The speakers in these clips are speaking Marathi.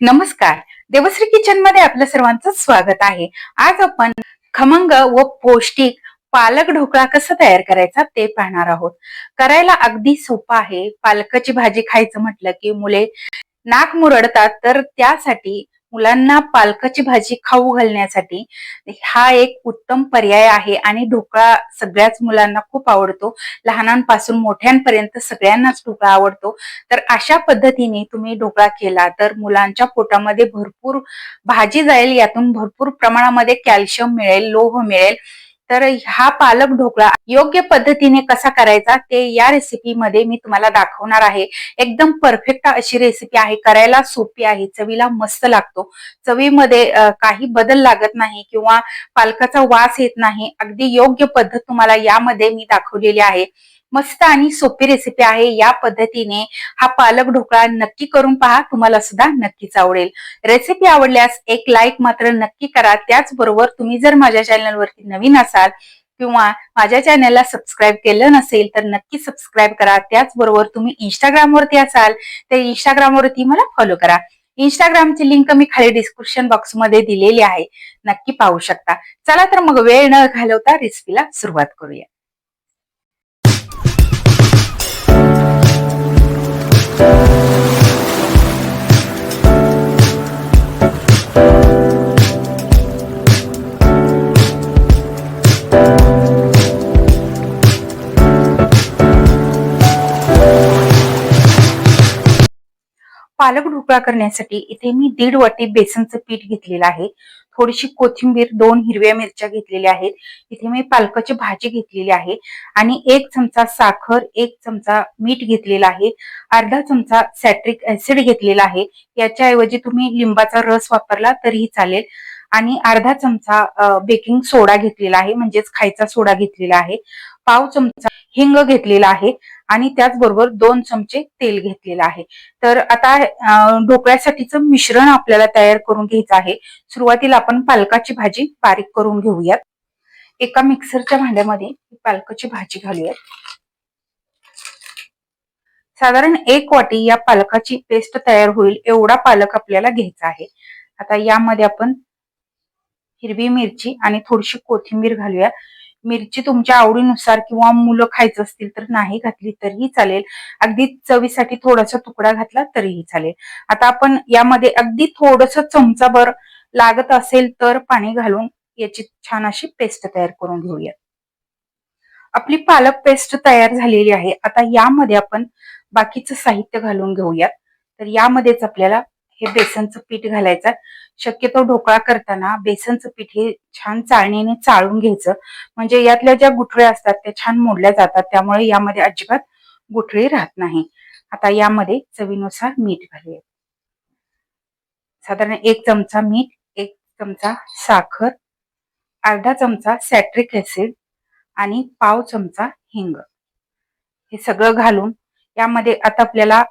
नमस्कार. देवश्री किचनमध्ये आपलं सर्वांचं स्वागत आहे. आज आपण खमंग व पौष्टिक पालक ढोकळा कसा तयार करायचा ते पाहणार आहोत. करायला अगदी सोपं आहे. पालकाची भाजी खायचं म्हटलं की मुले नाक मुरडतात तर त्यासाठी मुलांना पालकाची भाजी खाऊ घालण्यासाठी हा एक उत्तम पर्याय आहे आणि ढोकळा सगळ्याच मुलांना खूप आवडतो. लहानांपासून मोठ्यांपर्यंत सगळ्यांनाच ढोकळा आवडतो. तर अशा पद्धतीने तुम्ही ढोकळा केला तर मुलांच्या पोटामध्ये भरपूर भाजी जाईल यातून भरपूर प्रमाणामध्ये कॅल्शियम मिळेल लोह मिळेल. तर हा पालक ढोकळा योग्य पद्धतीने कसा करायचा ते या रेसिपीमध्ये मी तुम्हाला दाखवणार आहे. एकदम परफेक्ट अशी रेसिपी आहे. करायला सोपी आहे. चवीला मस्त लागतो. चवीमध्ये काही बदल लागत नाही किंवा पालकाचा वास येत नाही. अगदी योग्य पद्धत तुम्हाला यामध्ये मी दाखवलेली आहे. मस्त आणि सोपी रेसिपी आहे. या पद्धतीने हा पालक ढोकळा नक्की करून पहा. तुम्हाला सुद्धा नक्कीच आवडेल. रेसिपी आवडल्यास एक लाईक मात्र नक्की करा. त्याचबरोबर तुम्ही जर माझ्या चॅनलवरती नवीन असाल किंवा माझ्या चॅनलला सबस्क्राईब केलं नसेल तर नक्की सबस्क्राईब करा. त्याचबरोबर तुम्ही इंस्टाग्रामवरती असाल तर इंस्टाग्रामवरती मला फॉलो करा. इंस्टाग्रामची लिंक मी खाली डिस्क्रिप्शन बॉक्समध्ये दिलेली आहे. नक्की पाहू शकता. चला तर मग वेळ न घालवता रेसिपीला सुरुवात करूया. पालक ढोकळा करण्यासाठी इथे मी दीड वाटी बेसनचं पीठ घेतलेलं आहे. थोडीशी कोथिंबीर दोन हिरव्या मिरच्या घेतलेल्या आहेत. इथे मी पालकाची भाजी घेतलेली आहे आणि एक चमचा साखर एक चमचा मीठ घेतलेला आहे. अर्धा चमचा सॅट्रिक ऍसिड घेतलेला आहे. याच्याऐवजी तुम्ही लिंबाचा रस वापरला तरीही चालेल. आणि अर्धा चमचा बेकिंग सोडा घेतलेला आहे म्हणजेच खायचा सोडा घेतलेला आहे. पाव चमचा हिंग घेतलेला आहे. आणि त्याचबरोबर दोन चमचे तेल घेतलेलं आहे. तर आता ढोकळ्यासाठीचं मिश्रण आपल्याला तयार करून घ्यायचं आहे. सुरुवातीला आपण पालकाची भाजी बारीक करून घेऊयात. एका मिक्सरच्या भांड्यामध्ये पालकाची भाजी घालूयात. साधारण एक वाटी या पालकाची पेस्ट तयार होईल एवढा पालक आपल्याला घ्यायचा आहे. आता यामध्ये आपण हिरवी मिरची आणि थोडीशी कोथिंबीर घालूया मिरची तुमच्या आवडीनुसार किंवा मुलं खायचं असतील तर नाही घातली तरीही चालेल. अगदी चवीसाठी थोडासा तुकडा घातला तरीही चालेल. आता आपण यामध्ये अगदी थोडस चमचाभर लागत असेल तर पाणी घालून याची छान अशी पेस्ट तयार करून घेऊया. आपली पालक पेस्ट तयार झालेली आहे. आता यामध्ये आपण बाकीचं साहित्य घालून घेऊयात. तर यामध्येच आपल्याला हे बेसनचं पीठ घालायचं. शक्यतो ढोकळा करताना बेसनचं पीठ हे छान चाळणीने चाळून घ्यायचं. म्हणजे यातल्या ज्या गुठळ्या असतात त्या छान मोडल्या जातात. त्यामुळे यामध्ये अजिबात गुठळी राहत नाही. आता यामध्ये चवीनुसार मीठ घालूया. साधारण एक चमचा मीठ एक चमचा साखर अर्धा चमचा सॅट्रिक ऍसिड आणि पाव चमचा हिंग. हे सगळं घालून यामध्ये आता आपल्याला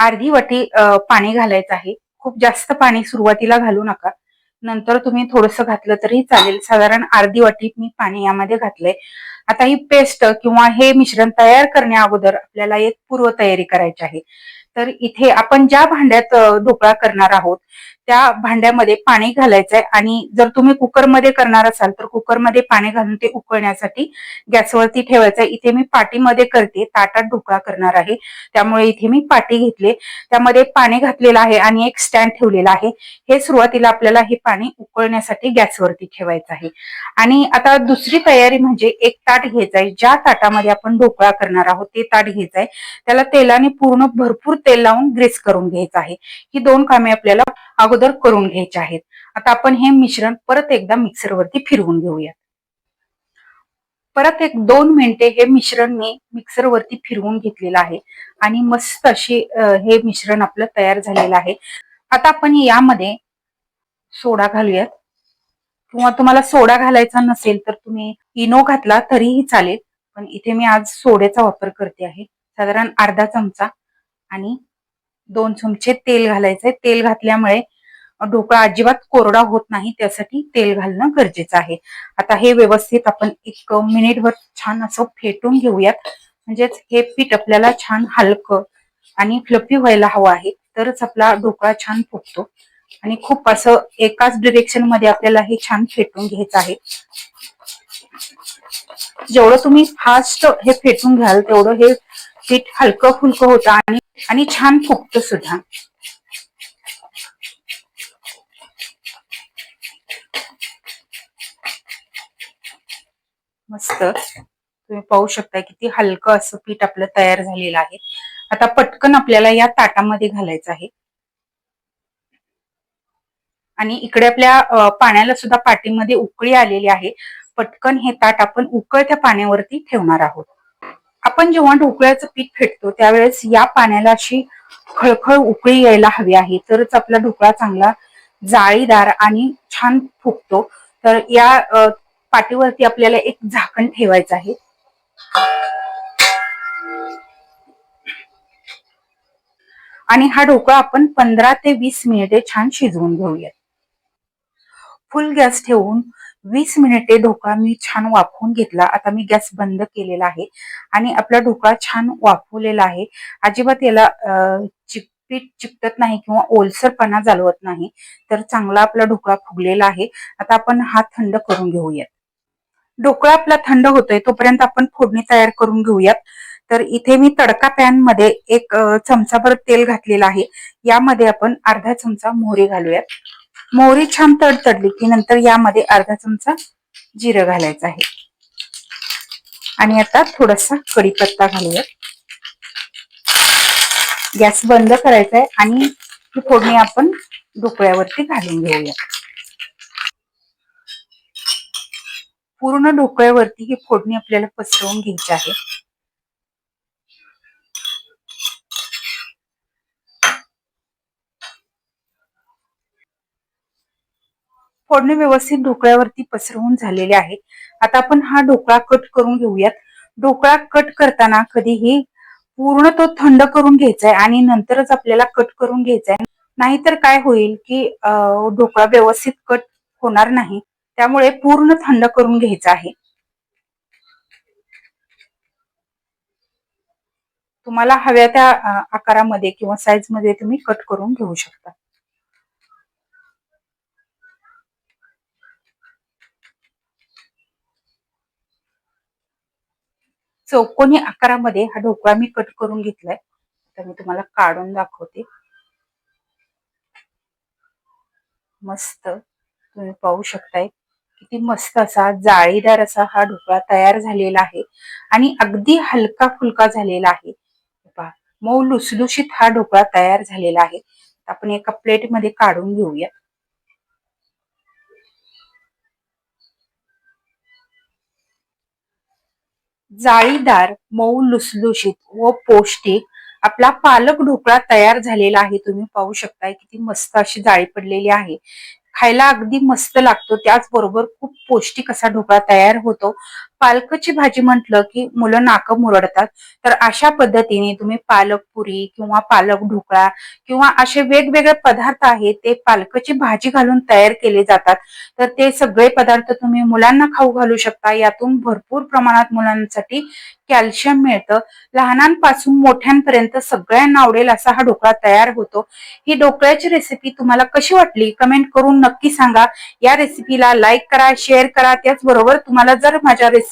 अर्धी वाटी पाणी घालायचं आहे. खूप जास्त पाणी सुरुवातीला घालू नका. नंतर तुम्ही थोडंसं घातलं तरी चालेल. साधारण अर्धी वाटी मी पाणी यामध्ये घातलंय. आता ही पेस्ट किंवा हे मिश्रण तयार करण्या अगोदर आपल्याला एक पूर्व तयारी करायची आहे. तर इथे आपण ज्या भांड्यात ढोकळा करणार आहोत त्या भांड्यामध्ये पाणी घालायचंय. आणि जर तुम्ही कुकरमध्ये करणार असाल तर कुकरमध्ये पाणी घालून ते उकळण्यासाठी गॅसवरती ठेवायचंय. इथे मी पाटीमध्ये करते ताटात ढोकळा करणार आहे. त्यामुळे इथे मी पाटी घेतले. त्यामध्ये पाणी घातलेलं आहे आणि एक स्टँड ठेवलेला आहे. हे सुरुवातीला आपल्याला हे पाणी उकळण्यासाठी गॅसवरती ठेवायचं आहे. आणि आता दुसरी तयारी म्हणजे एक ताट घ्यायचं आहे ज्या ताटामध्ये आपण ढोकळा करणार आहोत ते ताट घ्यायचं आहे त्याला तेलाने पूर्ण भरपूर तेल लावून ग्रेस करून घ्यायचं आहे. ही दोन कामे आपल्याला अगोदर करून घ्यायचे आहेत. आता आपण हे मिश्रण परत एकदा मिक्सरवरती फिरवून घेऊयात. परत एक दोन मिनिटे हे मिश्रण मी मिक्सरवरती फिरवून घेतलेलं आहे. आणि मस्त अशी हे मिश्रण आपलं तयार झालेलं आहे. आता आपण यामध्ये सोडा घालूयात. किंवा तुम्हाला सोडा घालायचा नसेल तर तुम्ही इनो घातला तरीही चालेल. पण इथे मी आज सोड्याचा वापर करते आहे. साधारण अर्धा चमचा. आणि दोन चमचे तेल घालायचंय. तेल घातल्यामुळे ढोकळा अजिबात कोरडा होत नाही. त्यासाठी तेल घालणं गरजेचं आहे. आता हे व्यवस्थित आपण एक मिनिटभर छान असं फेटून घेऊयात. म्हणजेच हे पीठ आपल्याला छान हलकं आणि फ्लफी व्हायला हवं आहे. तरच आपला ढोकळा छान फुटतो आणि खूप असं एकाच डिरेक्शनमध्ये आपल्याला हे छान फेटून घ्यायचं आहे. जेवढं तुम्ही फास्ट हे फेटून घ्याल तेवढं हे पीठ हलकं फुलकं होतं आणि आणि छान फुगतं सुद्धा. मस्त. तुम्ही पाहू शकता किती हलकं असं पीठ आपलं तयार झालेलं आहे. आता पटकन आपल्याला या ताटामध्ये घालायचं आहे. आणि इकडे आपल्या पाण्याला सुद्धा पाटीमध्ये उकळी आलेली आहे. पटकन हे ताट आपण उकळत्या पाण्यावरती ठेवणार आहोत. आपण जेव्हा ढोकळ्याचं पीठ फेटतो त्यावेळेस या पाण्याला अशी खळखळ उकळी यायला हवी आहे. तरच आपला ढोकळा चांगला जाळीदार आणि छान फुगतो. तर या पाटीवरती आपल्याला एक झाकण ठेवायचं आहे. आणि हा ढोकळा आपण पंधरा ते वीस मिनिटे छान शिजवून घेऊयात. फुल गॅस ठेवून वीस मिनिटे ढोकळा मी छान वाफवून घेतला. आता मी गॅस बंद केलेला आहे आणि आपला ढोकळा छान वाफवलेला आहे. अजिबात याला चिकपीट चिकटत नाही किंवा ओलसरपणा जालवत नाही. तर चांगला आपला ढोकळा फुगलेला आहे. आता आपण हा थंड करून घेऊयात. ढोकळा आपला थंड होतोय तोपर्यंत आपण फोडणी तयार करून घेऊयात. तर इथे मी तडका पॅनमध्ये एक चमचाभर तेल घातलेलं आहे. यामध्ये आपण अर्धा चमचा मोहरी घालूयात. मोहरी छान तडतडली की नंतर यामध्ये अर्धा चमचा जिरं घालायचं आहे. आणि आता थोडासा कढीपत्ता घालूया गॅस बंद करायचा आहे आणि ही फोडणी आपण ढोकळ्यावरती घालून घेऊया पूर्ण ढोकळ्यावरती ही फोडणी आपल्याला पसरवून घ्यायची आहे. फोडणे व्यवस्थित ढोकळ्यावरती पसरवून झालेले आहे. आता आपण हा ढोकळा कट करून घेऊयात. ढोकळा कट करताना कधीही पूर्ण तो थंड करून घ्यायचा आहे आणि नंतरच आपल्याला कट करून घ्यायचा आहे नाहीतर काय होईल की ढोकळा व्यवस्थित कट होणार नाही. त्यामुळे पूर्ण थंड करून घ्यायचा आहे. तुम्हाला हव्या त्या आकारामध्ये किंवा साईजमध्ये तुम्ही कट करून घेऊ शकता. चौकोनी आकारामध्ये हा ढोकळा मी कट करून घेतलाय. तर मी तुम्हाला काढून दाखवते. मस्त तुम्ही पाहू शकताय. किती मस्त असा जाळीदार असा हा ढोकळा तयार झालेला आहे. आणि अगदी हलका फुलका झालेला आहे. मऊ लुसलुशीत हा ढोकळा तयार झालेला आहे. आपण एका प्लेटमध्ये काढून घेऊया जाळीदार मऊ लुसलुशीत व पौष्टिक आपला पालक ढोकळा तयार झालेला आहे. तुम्ही पाहू शकताय किती मस्त अशी जाळी पडलेली आहे. खायला अगदी मस्त लागतो. त्याचबरोबर खूप पौष्टिक असा ढोकळा तयार होतो. पालकची भाजी म्हटलं की मुलं नाकं मुरडतात. तर अशा पद्धतीने तुम्ही पालक पुरी किंवा पालक ढोकळा किंवा असे वेगवेगळे पदार्थ आहेत ते पालकची भाजी घालून तयार केले जातात. तर ते सगळे पदार्थ तुम्ही मुलांना खाऊ घालू शकता. यातून भरपूर प्रमाणात मुलांसाठी कॅल्शियम मिळतं. लहानांपासून मोठ्यांपर्यंत सगळ्यांना आवडेल असा हा ढोकळा तयार होतो. ही ढोकळ्याची रेसिपी तुम्हाला कशी वाटली? कमेंट करून नक्की सांगा. या रेसिपीला लाईक करा शेअर करा. त्याचबरोबर तुम्हाला जर माझ्या रेसिपी